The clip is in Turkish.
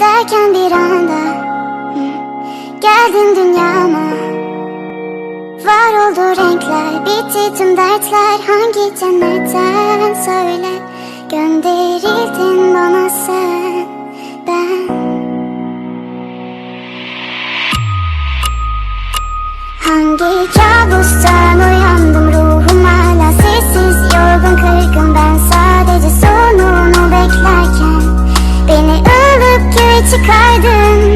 Derken bir anda Geldin dünyama. Var oldu renkler Bitti tüm dertler. Hangi cennetten söyle Gönderildin bana sen Ben. Hangi kabustan uyandım 一起开灯。